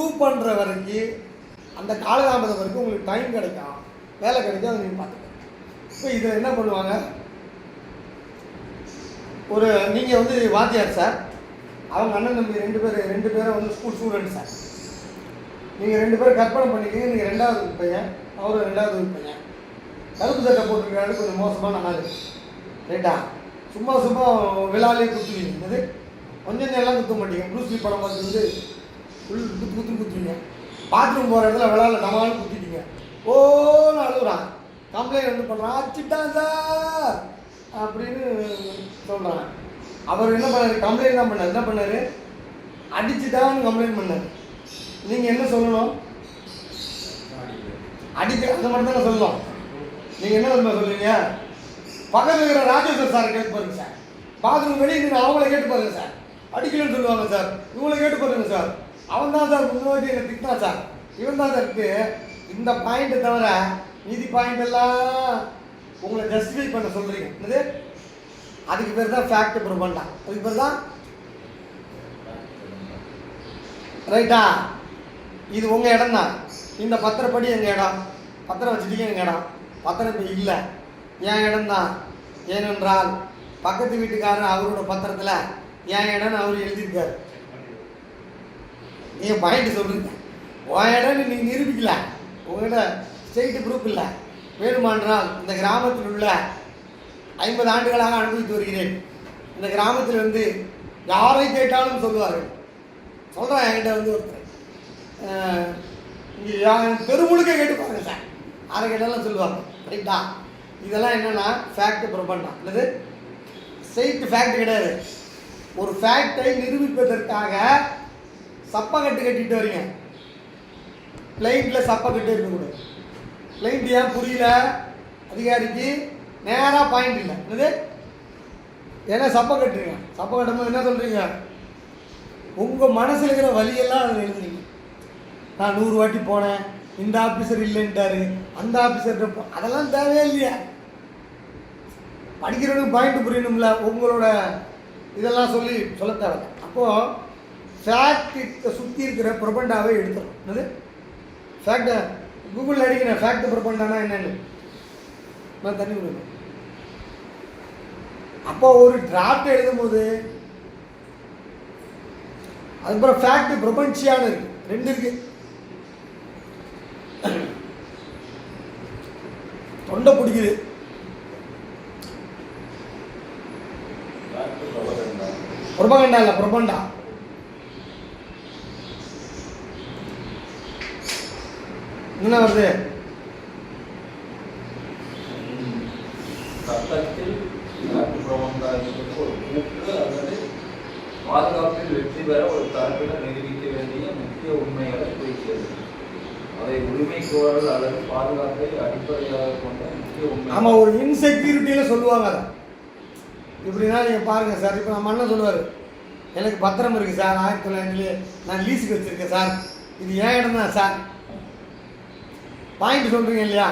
Prove பண்ணுற வரைக்கும் அந்த காலதாமதம் வரைக்கும் உங்களுக்கு டைம் கிடைக்கும். வேலை கிடைக்கும் அதை நீங்கள் பார்த்துக்கணும் இப்போ இதில் என்ன பண்ணுவாங்க? ஒரு நீங்கள் வந்து வாத்தியார் சார் அவங்க அண்ணன் தம்பி ரெண்டு பேர் ரெண்டு பேரும் வந்து ஸ்கூல் ஸ்டூடெண்ட் சார் நீங்கள் ரெண்டு பேரும் கற்பனை பண்ணிக்கிங்க நீங்கள் ரெண்டாவது பையன் அவரும் ரெண்டாவது பையன். கருப்பு சட்டை போட்டிருக்காரு கொஞ்சம் மோசமான ஆள். ரைட்டா? சும்மா சும்மா விழாலே குத்துவீங்க. என்னது? கொஞ்சம் நேரம் குத்த மாட்டீங்க. ப்ளூஸ்லி படம் பார்த்து வந்து ஃபுல் குத்து குத்து குத்துவீங்க பாத்ரூம் போகிற இடத்துல விளாட நம்மளால குத்திட்டீங்க. ஓன்னு அழுகுறான் கம்ப்ளைண்ட் வந்து பண்ணுறான் அச்சுட்டான் சார். அப்படின்னு சொல்கிறான் அவர் என்ன பண்ணார்? கம்ப்ளைண்ட் தான் பண்ணார். என்ன பண்ணார்? அடிச்சுட்டான்னு கம்ப்ளைண்ட் பண்ணார். நீங்கள் என்ன சொல்லணும்? அடிக்க அந்த மட்டும் தானே சொல்லணும். நீங்கள் என்ன சொல்ல சொல்லுவீங்க பக்கத்தில் இருக்கிற ராஜேஸ்வர் சார் கேட்டு பாருங்க சார். பாத்ரூம் வெளியே நீங்கள் அவங்கள கேட்டு பாருங்க சார். அடிக்கலன்னு சொல்லுவாங்க சார். இவங்கள கேட்டு பாருங்க சார். அவன் தான் சார் முன்னாடி என்னை திட்டினான் சார். இவன் தான் சார் இந்த பாயிண்ட்டை தவிர மீதி பாயிண்ட் எல்லாம் உங்களை ஜஸ்டிஃபை பண்ண சொல்றீங்க. என்னது? அதுக்கு பேர் தான் ஃபேக்ட் ப்ரொபண்டா அதுக்கு பேர் தான் ரைட்டா இது உங்கள் இடம் தான். இந்த பத்திரப்படி எங்கள் இடம்? பத்திரம் வச்சுட்டீங்க எங்கள் இடம்? பத்திரம் இப்போ இல்லை. என் இடம் தான். ஏனென்றால் பக்கத்து வீட்டுக்காரர் அவரோட பத்திரத்தில் என் இடம்னு அவர் எழுதியிருக்காரு. நீங்கள் பாயிண்ட் சொல்கிறீங்க உன் இடம்னு நீங்கள் நிரூபிக்கல. உங்கள்கிட்ட ஸ்டேட்டு குரூப் இல்லை. வேணுமானால் இந்த கிராமத்தில் உள்ள ஐம்பது ஆண்டுகளாக அனுபவித்து வருகிறேன். இந்த கிராமத்தில் வந்து யாரை கேட்டாலும் சொல்லுவார் சொல்கிறேன் என்கிட்ட வந்து ஒருத்தர். இங்கே இங்க யா- தெருமுழுக்க கேட்டு சார். அதை கேட்டாலும் சொல்லுவாங்க. ரைட்டா இதெல்லாம் என்னென்னா ஃபேக்ட் பிரபண்டம். அல்லது ஸ்ட்ரெயிட் ஃபேக்ட் கிடையாது. ஒரு ஃபேக்டை நிரூபிப்பதற்காக சப்பக்கட்டு கட்டிட்டு வரீங்க. பிளைட்டில் சப்பக்கட்டு இருக்கக்கூடாது பிளைண்ட் ஏன் புரியல? அதிகாரிக்கு நேராக பாயிண்ட் இல்லை. என்னது? ஏன்னா சப்பை கட்டுறீங்க. சப்பை கட்டும்போது என்ன சொல்கிறீங்க உங்கள் மனசில் இருக்கிற வழியெல்லாம் அதில் எழுதுறீங்க. நான் நூறு வாட்டி போனேன். இந்த ஆஃபீஸர் இல்லைன்ட்டாரு. அந்த ஆஃபீஸர் அதெல்லாம் தேவையே இல்லையா. படிக்கிறவனுக்கு பாயிண்ட் புரியணும்ல. உங்களோட இதெல்லாம் சொல்லி சொல்ல தேவை அப்போது ஃபேக்ட்டு சுற்றி இருக்கிற ப்ரொபண்டாவே எடுத்துரும். என்னது? ஃபேக்டை கூகுளில் அடிக்கிறேன் ஃபேக்ட் ப்ரொபண்டானா என்னன்னு? நான் தண்ணி கொடுக்கணும் அப்போ ஒரு டிராஃப்ட் எழுதும்போது அதுக்கப்புறம் ஃபேக்ட் பிரபஞ்சியான இருக்கு. ரெண்டு இருக்கு. தொண்டை பிடிக்குது. பிரபகண்டா இல்லை பிரபண்டா. என்ன வருது? சட்டத்தில் பாதுகாப்பில் வெற்றி பெற ஒரு தரப்பினர் நிரூபிக்க வேண்டிய முக்கிய உண்மைகளை குறிக்கிறது. அதை உரிமை கோரல் அல்லது பாதுகாப்பை அடிப்படையாக கொண்ட முக்கிய உண்மை ஆமாம் ஒரு இன்செக்யூரிட்டியில் சொல்லுவாங்க இப்படின்னா நீங்கள் பாருங்கள் சார் இப்போ நம்ம அண்ணன் சொல்லுவார் எனக்கு பத்திரம் இருக்குது சார் ஆயிரத்தி தொள்ளாயிரத்துலேயே நான் லீஸுக்கு வச்சுருக்கேன் சார். இது ஏன் இடம் தான் சார் பாயிண்ட் சொல்கிறீங்க இல்லையா?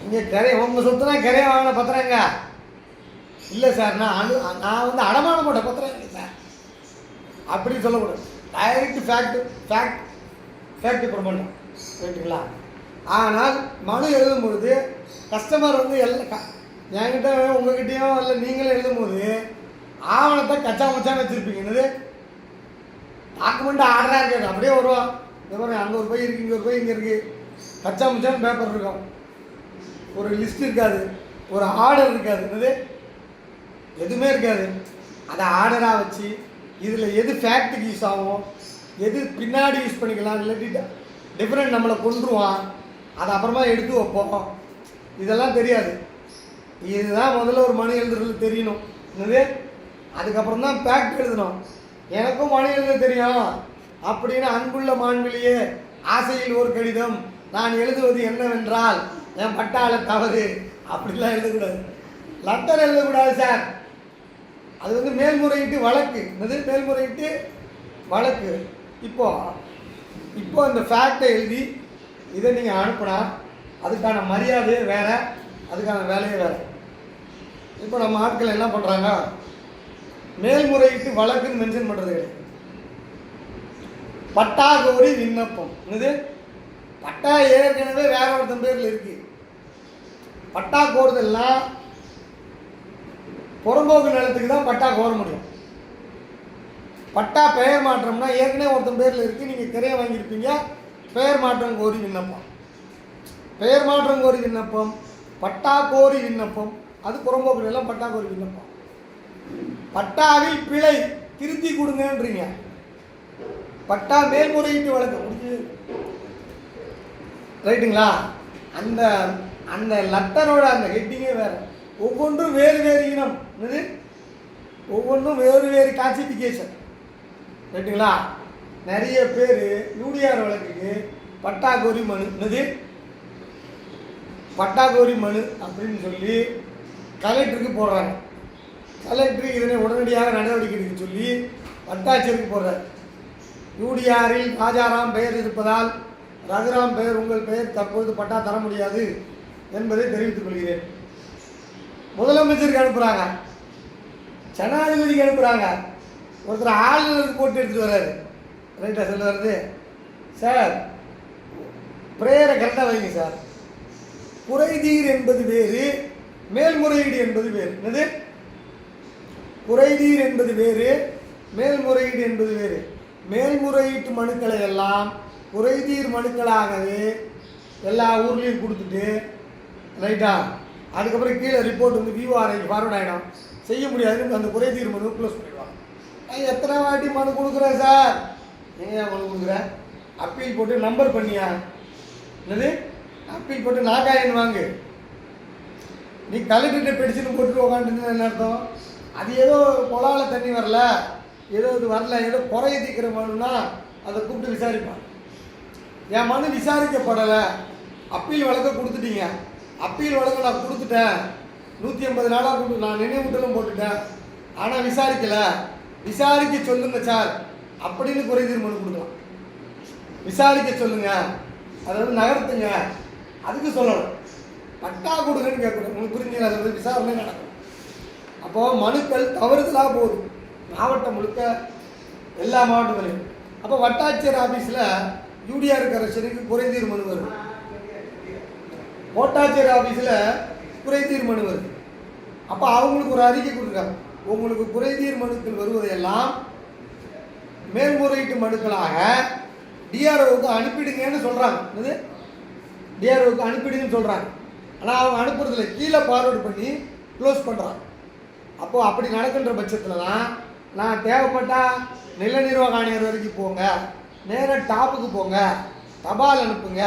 நீங்கள் கரை உங்கள் சொத்துனா கரையை வாங்கின பத்திரங்க. இல்லை சார் நான் அனு நான் வந்து அடமானம் போட்ட பத்திரம் இல்லை சார். அப்படின்னு சொல்லக்கூடாது. Direct fact fact fact promote ரைட்டுங்களா ஆனால் மனு எழுதும் பொழுது கஸ்டமர் வந்து எல்லாம் என்கிட்ட உங்ககிட்டயோ இல்லை நீங்களும் எழுதும்போது ஆவணத்தை கச்சா மச்சான்னு வச்சுருப்பீங்க. என்னது? டாக்குமெண்ட் ஆர்டராக இருக்காது அப்படியே வருவான். இந்த மாதிரி அங்கே ஒரு போய் இருக்கு இங்கே ஒரு பை இங்கே இருக்குது கச்சா மச்சான் பேப்பர் இருக்கும். ஒரு லிஸ்ட் இருக்காது. ஒரு ஆர்டர் இருக்காது. என்னது? எதுவுமே இருக்காது. அதை ஆர்டராக வச்சு இதில் எது ஃபேக்ட்டுக்கு யூஸ் ஆகும் எது பின்னாடி யூஸ் பண்ணிக்கலாம் இல்லாட்டி டிஃப்ரெண்ட் நம்மளை கொண்டுருவான் அதை அப்புறமா எடுத்து வைப்போம். இதெல்லாம் தெரியாது. இதுதான் முதல்ல ஒரு மணி எழுதுறது தெரியணும். என்னது? அதுக்கப்புறம் தான் ஃபேக்ட் எழுதணும். எனக்கும் மணி எழுத தெரியும். அப்படின்னு அன்புள்ள மாண்பிலேயே ஆசையில் ஒரு கடிதம். நான் எழுதுவது என்னவென்றால் என் பட்டாள தவறு. அப்படிலாம் எழுதக்கூடாது. லெட்டர் எழுதக்கூடாது சார். அது வந்து மேல்முறையீட்டு வழக்கு. என்னது? மேல்முறையீட்டு வழக்கு. இப்போ இப்போ அந்த ஃபேக்டை எழுதி இதை நீங்கள் அனுப்புனா அதுக்கான மரியாதையே வேறு அதுக்கான வேலையே வேறு. இப்போ நம்ம ஆட்கள் என்ன பண்ணுறாங்க மேல்முறையீட்டு வழக்குன்னு மென்ஷன் பண்ணுறது கிடையாது. பட்டா கோரி விண்ணப்பம். என்னது? பட்டா ஏற்கனவே வேற ஒருத்தன் பேரில் இருக்கு. பட்டா கோருதல்னா புறம்போக்கு நிலத்துக்கு தான் பட்டா கோர முடியும். பட்டா பெயர் மாற்றம்னா ஏற்கனவே ஒருத்தன் பேரில் இருக்கு. நீங்கள் கிரைய வாங்கியிருப்பீங்க. பெயர் மாற்றம் கோரி விண்ணப்பம். பெயர் மாற்றம் கோரி விண்ணப்பம். பட்டா கோரி விண்ணப்பம். அது புறம்போக்கு நிலம் பட்டா கோரி விண்ணப்பம். பட்டாவில் பிழை. திருத்தி கொடுங்கன்றீங்க. பட்டா மேல்முறையீட்டு வழக்கு முடிஞ்சு. ரைட்டுங்களா? அந்த அந்த லெட்டரோட அந்த ஹெட்டிங்கே வேறு. ஒவ்வொன்றும் வேறு வேறு இனம். என்னது? ஒவ்வொன்றும் வேறு வேறு கிளாசிஃபிகேஷன் ரைட்டுங்களா? நிறைய பேர் யூடிஆர் வழக்குக்கு பட்டாகோரி மனு. என்னது? பட்டா மனு அப்படின்னு சொல்லி கலெக்டருக்கு போடுறாங்க. கலெக்டர் இதனை உடனடியாக நடவடிக்கை எடுக்க சொல்லி வட்டாட்சியருக்கு போடுறாரு. யூடிஆரில் ராஜாராம் பெயர் இருப்பதால் ரகுராம் பெயர் உங்கள் பெயர் தற்போது பட்டா தர முடியாது என்பதை தெரிவித்துக் கொள்கிறேன். முதலமைச்சருக்கு அனுப்புகிறாங்க ஜனாதிபதிக்கு அனுப்புகிறாங்க ஒருத்தர் ஆளுநருக்கு போட்டு எடுத்துட்டு வர்றாரு. ரைட்டாக சொல்ல வருது சார் ப்ரேயரை கரெக்டாக வைங்க சார். குறைதீர் என்பது வேறு மேல்முறையீடு என்பது வேறு. என்னது? குறைதீர் என்பது வேறு மேல்முறையீடு என்பது வேறு. மேல்முறையீட்டு மனுக்களை எல்லாம் குறைதீர் மனுக்களாகவே எல்லா ஊர்லேயும் கொடுத்துட்டு ரைட்டா அதுக்கப்புறம் கீழே ரிப்போர்ட் வந்து விஓஆர்ஐக்கு ஃபார்வர்ட் ஆகிடும் செய்ய முடியாதுன்னு அந்த குறைதீர் மனு க்ளோஸ் பண்ணிடுவாங்க. நான் எத்தனை வாட்டி மனு கொடுக்குறேன் சார்? நீங்கள் மனு கொடுக்குறேன் அப்பீல் போட்டு நம்பர் பண்ணியா? என்னது? அப்பீல் போட்டு நாகாயன் வாங்கு. நீ கலெக்டர்கிட்ட பெடிஷன் போட்டு உக்காந்துட்டு என்ன அர்த்தம்? அது ஏதோ குழால தண்ணி வரல. ஏதோ இது வரல ஏதோ குறைய தீக்கிற மனுனா அதை கூப்பிட்டு விசாரிப்பான். என் மனு விசாரிக்கப்படலை. அப்பீல் வழக்க கொடுத்துட்டீங்க. அப்பீல் வழக்க நான் கொடுத்துட்டேன். நூற்றி ஐம்பது நாளாக கொடுத்து நான் நினைவூட்டலும் போட்டுட்டேன். ஆனால் விசாரிக்கலை. விசாரிக்க சொல்லுங்க சார். அப்படின்னு குறைதீர் மனு கொடுக்கலாம். விசாரிக்க சொல்லுங்க. அதாவது நகர்த்துங்க. அதுக்கு சொல்லணும். பட்டா கொடுங்கன்னு கேட்கணும். உங்களுக்கு புரிஞ்சுங்களா? அது வந்து விசாரணை நடக்கும். அப்போ மனுக்கள் தவறுதலாக போதும். மாவட்டம் முழுக்க எல்லா மாவட்டங்களையும் அப்போ வட்டாட்சியர் ஆஃபீஸில் யூடிஆர் கரெக்ஷனுக்கு குறைதீர் மனு வருது. கோட்டாட்சியர் ஆஃபீஸில் குறைதீர் மனு வருது. அப்போ அவங்களுக்கு ஒரு அறிக்கை கொடுக்குறாங்க. உங்களுக்கு குறைதீர் மனுக்கள் வருவதையெல்லாம் மேல்முறையீட்டு மனுக்களாக டிஆர்ஓவுக்கு அனுப்பிடுங்கன்னு சொல்கிறாங்க என்னது? டிஆர்ஓவுக்கு அனுப்பிடுங்கன்னு சொல்கிறாங்க ஆனால் அவங்க அனுப்புறதில்ல கீழே ஃபார்வர்ட் பண்ணி க்ளோஸ் பண்ணுறான் அப்போது அப்படி நடக்கின்ற பட்சத்தில் தான் நான் தேவைப்பட்டால் நில நிர்வாக ஆணையர் வரைக்கும் போங்க. நேராக டாப்புக்கு போங்க. தபால் அனுப்புங்க.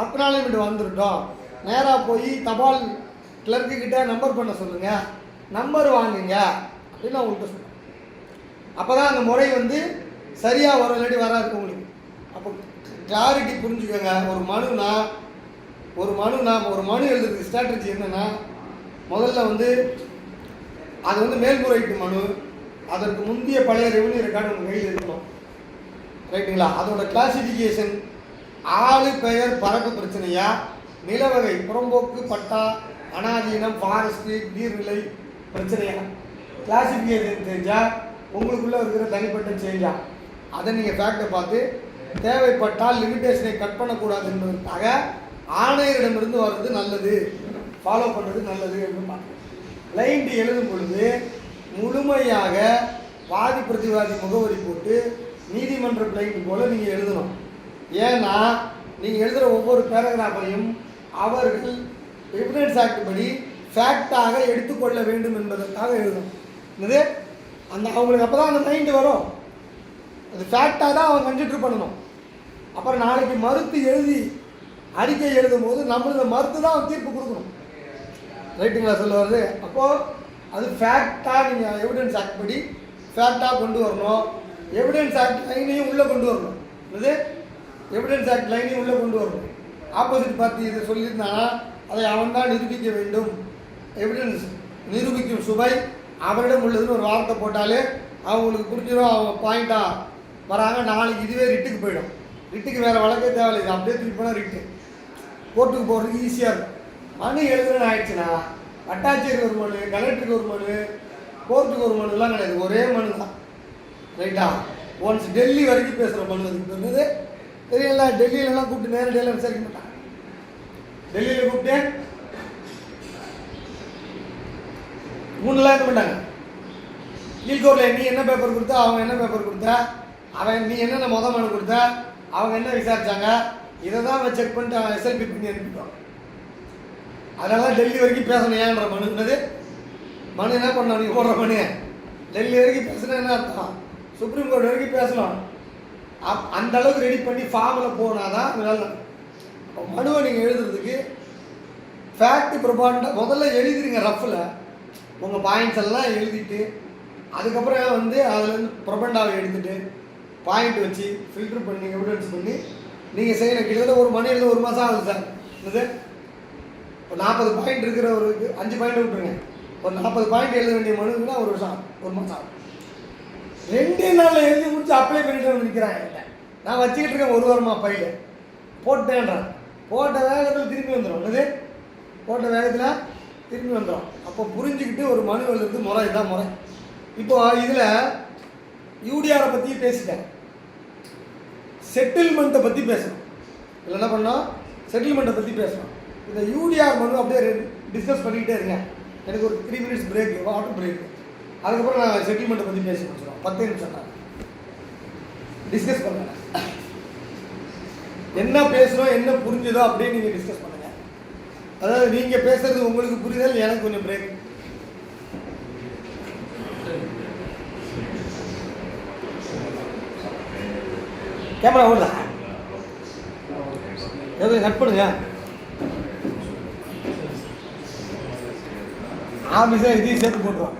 அக்னாலஜ்மெண்ட் வந்துருட்டோம் நேராக போய் தபால் கிளர்க்கிட்ட நம்பர் பண்ண சொல்லுங்கள் நம்பர் வாங்குங்க. அப்படின்னு நான் உங்கள்கிட்ட சொன்னேன். அப்போ தான் அந்த முறை வந்து சரியாக வரும் இல்லாட்டி வராது உங்களுக்கு. அப்போ கிளாரிட்டி புரிஞ்சுக்கோங்க. ஒரு மனுனா ஒரு மனுனா ஒரு மனு எழுதுறதுக்கு ஸ்ட்ராட்டஜி என்னன்னா முதல்ல வந்து அது வந்து மேல்முறையீட்டு மனு. அதற்கு முந்தைய பழைய ரெவன்யூ ரெக்கார்டு உங்கள் கையில் இருக்கணும். ரைட்டுங்களா அதோட கிளாசிஃபிகேஷன் ஆளு பெயர் பறக்க பிரச்சனையா? நிலவகை புறம்போக்கு பட்டா அனாதீனம் ஃபாரஸ்ட்டு நீர்நிலை பிரச்சனையா? கிளாசிஃபிகேஷன் தெரிஞ்சால் உங்களுக்குள்ளே இருக்கிற தனிப்பட்ட சேஞ்சா அதை நீங்கள் ஃபேக்டை பார்த்து தேவைப்பட்டால் லிமிட்டேஷனை கட் பண்ணக்கூடாது என்பதற்காக ஆணையரிடமிருந்து வர்றது நல்லது. ஃபாலோ பண்ணுறது நல்லது என்று பார்க்கணும் லைன்ட்டு எழுதும் பொழுது முழுமையாக வாதி பிரதிவாதி முகவரி போட்டு நீதிமன்ற பிளைண்ட் போல நீங்கள் எழுதணும். ஏன்னா நீங்கள் எழுதுகிற ஒவ்வொரு பேராகிராஃபையும் அவர்கள் எவிடன்ஸ் ஆக்ட் படி ஃபேக்டாக எடுத்துக்கொள்ள வேண்டும் என்பதற்காக எழுதணும். இது அந்த அவங்களுக்கு அப்போ தான் அந்த மைண்டு வரும். அது ஃபேக்டாக தான் அவங்க கன்சிடர் பண்ணணும். அப்புறம் நாளைக்கு மறுத்து எழுதி அறிக்கை எழுதும் போது நம்மளுக்கு மறுத்து தான் அவன் தீர்ப்பு கொடுக்கணும். ரைட்டுங்களா சொல்ல வருது அப்போது அது ஃபேக்டாக நீங்கள் எவிடன்ஸ் ஆக்ட் படி ஃபேக்டாக கொண்டு வரணும். எவிடன்ஸ் ஆக்ட் லைனையும் உள்ளே கொண்டு வரணும். இது எவிடன்ஸ் ஆக்ட் லைனையும் உள்ளே கொண்டு வரணும். ஆப்போசிட் பார்ட்டி இதை சொல்லியிருந்தானா? அதை அவன் தான் நிரூபிக்க வேண்டும். எவிடன்ஸ் நிரூபிக்கும் சுவை அவரிடம் உள்ளதுன்னு ஒரு வார்த்தை போட்டாலே அவங்களுக்கு புரிஞ்சிடும் அவங்க பாயிண்டாக வராங்க. நாளைக்கு இதுவே ரிட்டுக்கு போயிடும். ரிட்டுக்கு வேறு வழக்கே தேவையில்லை. இது அப்படியே திருப்பி போனால் ரிட்டு கோர்ட்டுக்கு போகிறதுக்கு ஈஸியாக இருக்கும். மனு எழுதுன்னு ஆயிடுச்சுன்னா வட்டாட்சியருக்கு ஒரு மனு கலெக்டருக்கு ஒரு மனு கோர்ட்டுக்கு ஒரு மனுலாம் கிடையாது. ஒரே மனு தான். ரைட்டா? ஒன்ஸ் டெல்லி வரைக்கும் பேசுகிற மனு அதுக்கு பேர் தெரியல. டெல்லியிலலாம் கூப்பிட்டு நேரடியெல்லாம் விசாரிக்க மாட்டாங்க. டெல்லியில் கூப்பிட்டு மூணுலாம் என்ன பண்ணாங்க கீழ்கோர்ல நீ என்ன பேப்பர் கொடுத்த? அவங்க என்ன பேப்பர் கொடுத்த? அவன் நீ என்னென்ன மொதல் மனு கொடுத்த? அவங்க என்ன விசாரித்தாங்க இதை தான் அவன் செக் பண்ணிட்டு அவன் எஸ்எல்பி பண்ணி அனுப்பிட்டான். அதனால டெல்லி வரைக்கும் பேசணும். ஏன்ற மனு? மனு என்ன பண்ண நீ ஓடுற மனு. டெல்லி வரைக்கும் பேசுனா என்ன அர்த்தம்? சுப்ரீம் கோர்ட் வரைக்கும் பேசலாம். அப் அந்த அளவுக்கு ரெடி பண்ணி ஃபார்மில் போனாதான் தான் அப்போ மனுவை நீங்கள் எழுதுறதுக்கு ஃபேக்ட் ப்ரொபாண்டா முதல்ல எழுதிருங்க ரஃப்பில் உங்கள் பாயிண்ட்ஸ் எல்லாம் எழுதிட்டு அதுக்கப்புறம் வந்து அதுலேருந்து ப்ரொபண்டாவை எடுத்துட்டு பாயிண்ட் வச்சு ஃபில்டர் பண்ணி எவிடன்ஸ் பண்ணி நீங்கள் செய்யணும். கிட்டத்தட்ட ஒரு மணி எழுத ஒரு மாதம் ஆகுது சார். என்னது? ஒரு நாற்பது பாயிண்ட் இருக்கிற ஒரு அஞ்சு பாயிண்ட் விட்டுருங்க. ஒரு நாற்பது பாயிண்ட் எழுத வேண்டிய மனுக்குன்னா ஒரு வருஷம் ஒரு மாதம் ஆகும் ரெண்டே நாளில் எழுதி முடிச்சு அப்ளை பண்ணிட்டு வந்து நிற்கிறாங்க என்கிட்ட. நான் வச்சுக்கிட்டு இருக்கேன் ஒரு வாரமா பையில போட்டேன்றான். போட்ட வேகத்தில் திரும்பி வந்துடும் என்னது? போட்ட வேகத்தில் திரும்பி வந்துடும் அப்போ புரிஞ்சுக்கிட்டு ஒரு மனு எழுதுறது முறை இதுதான் முறை. இப்போ இதில் யூடிஆரை பற்றி பேசிட்டேன். செட்டில்மெண்ட்டை பற்றி பேசணும். இதில் என்ன பண்ணோம்? செட்டில்மெண்ட்டை பற்றி பேசணும். இந்த யூடிஆர் மனு அப்படியே டிஸ்கஸ் பண்ணிக்கிட்டே இருங்க. எனக்கு ஒரு three minutes break water break அதுக்கப்புறம் நான் செட்டில்மெண்ட்டை பற்றி பேசி முடிச்சிடும் பத்து நிமிஷம் தான். டிஸ்கஸ் பண்ணுங்க. என்ன பேசுகிறோம் என்ன புரிஞ்சுதோ அப்படியே நீங்கள் டிஸ்கஸ் பண்ணுங்க. அதாவது நீங்கள் பேசுறது உங்களுக்கு புரிதல் எனக்கு கொஞ்சம் பிரேக் கேமரா ஓடுதா? எதுவும் கட் பண்ணுங்க. ஆஃபீஸாக இதையும் சேர்த்து போட்டுருவான்